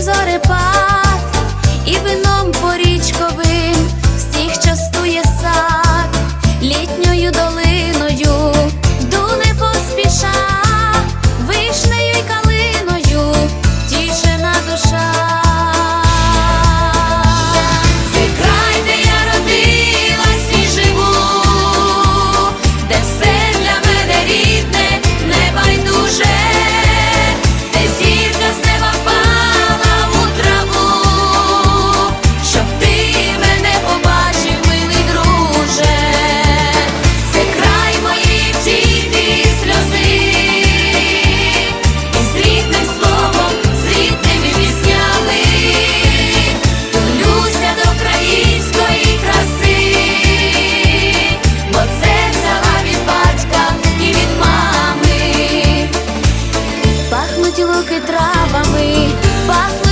і зорепад, і вином порічковим всіх частує сад літньою долиною. руки травами.